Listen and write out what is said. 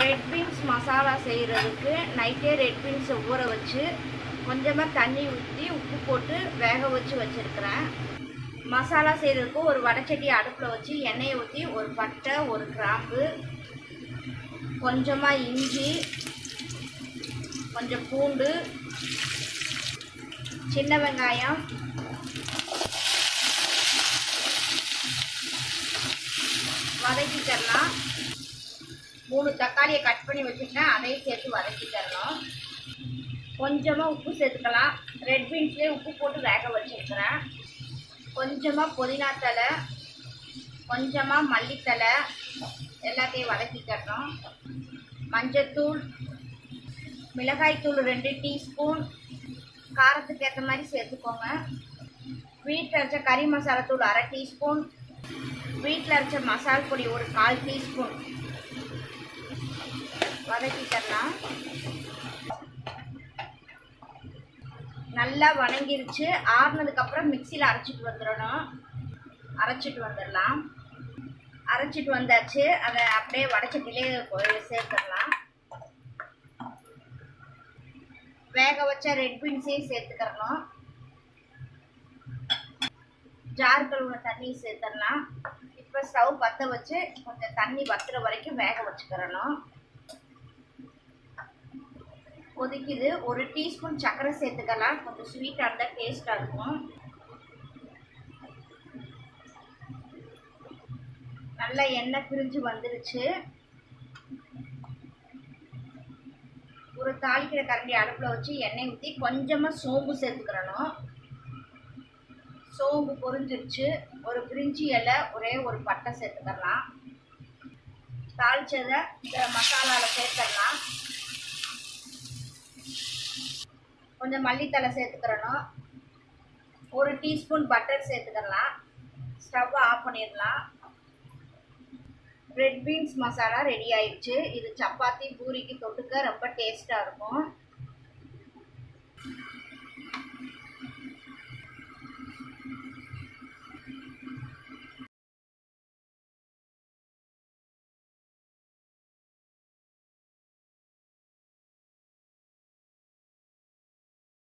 Red beans masala செய்கிறதுக்கு நைட்டே red பீன்ஸை ஊற வச்சு கொஞ்சமாக தண்ணி ஊற்றி உப்பு போட்டு வேக வச்சு வச்சுருக்கிறேன். மசாலா செய்கிறதுக்கு ஒரு வடச்சட்டி அடுப்பில் வச்சு எண்ணெயை ஊற்றி ஒரு பட்டை ஒரு கிராம்பு கொஞ்சமாக இஞ்சி கொஞ்சம் பூண்டு சின்ன வெங்காயம் வதக்கி தரலாம் மூணு தக்காளியை கட் பண்ணி வச்சுருக்கேன் அதையும் சேர்த்து வதக்கி தரணும். கொஞ்சமாக உப்பு சேர்த்துக்கலாம். ரெட் பீன்ஸ்லேயே உப்பு போட்டு வேக வச்சுருக்கிறேன். கொஞ்சமாக புதினா தலை கொஞ்சமாக மல்லித்தலை எல்லாத்தையும் வதக்கி தரணும். மஞ்சத்தூள் மிளகாய்த்தூள் ரெண்டு டீஸ்பூன் காரத்துக்கு ஏற்ற மாதிரி சேர்த்துக்கோங்க. வீட்டில் அரைச்ச கறி மசாலா தூள் அரை டீஸ்பூன். வீட்டில் அரைச்ச மசால் பொடி ஒரு கால் டீஸ்பூன். வதக்கிக்கலாம் நல்லா வணங்கிருச்சு. ஆறுனதுக்கப்புறம் மிக்சியில் அரைச்சிட்டு வந்துடணும். அரைச்சிட்டு வந்துடலாம். அரைச்சிட்டு வந்தாச்சு. அதை அப்படியே வடச்சட்டிலே சேர்த்துடலாம். வேக வச்ச ரெட் பீன்ஸையும் சேர்த்துக்கிறணும். ஜார் கழுவுன தண்ணியும் சேர்த்துடலாம். இப்போ ஸ்டவ் பற்ற வச்சு கொஞ்சம் தண்ணி வத்துற வரைக்கும் வேக வச்சுக்கிறணும். கொதிக்குது. ஒரு டீஸ்பூன் சர்க்கரை சேர்த்துக்கலாம் கொஞ்சம் ஸ்வீட்டாக இருந்தால் டேஸ்ட்டாக இருக்கும். நல்லா எண்ணெய் பிரிஞ்சு வந்துருச்சு. ஒரு தாளிக்கிற கரண்டி அடுப்பில் வச்சு எண்ணெய் ஊற்றி கொஞ்சமாக சோம்பு சேர்த்துக்கிறணும். சோம்பு பொரிஞ்சிருச்சு. ஒரு பிரிஞ்சி இலை ஒரே ஒரு பட்டை சேர்த்துக்கலாம் தாளிச்சதை இந்த மசாலாவில் சேர்த்துக்கலாம் கொஞ்சம் மல்லித்தலை சேர்த்துக்கிறணும். ஒரு டீஸ்பூன் பட்டர் சேர்த்துக்கலாம். ஸ்டவ் ஆஃப் பண்ணிடலாம். ரெட் பீன்ஸ் மசாலா ரெடி ஆயிடுச்சு. இது சப்பாத்தி பூரிக்கு தொட்டுக்க ரொம்ப டேஸ்ட்டாக இருக்கும்.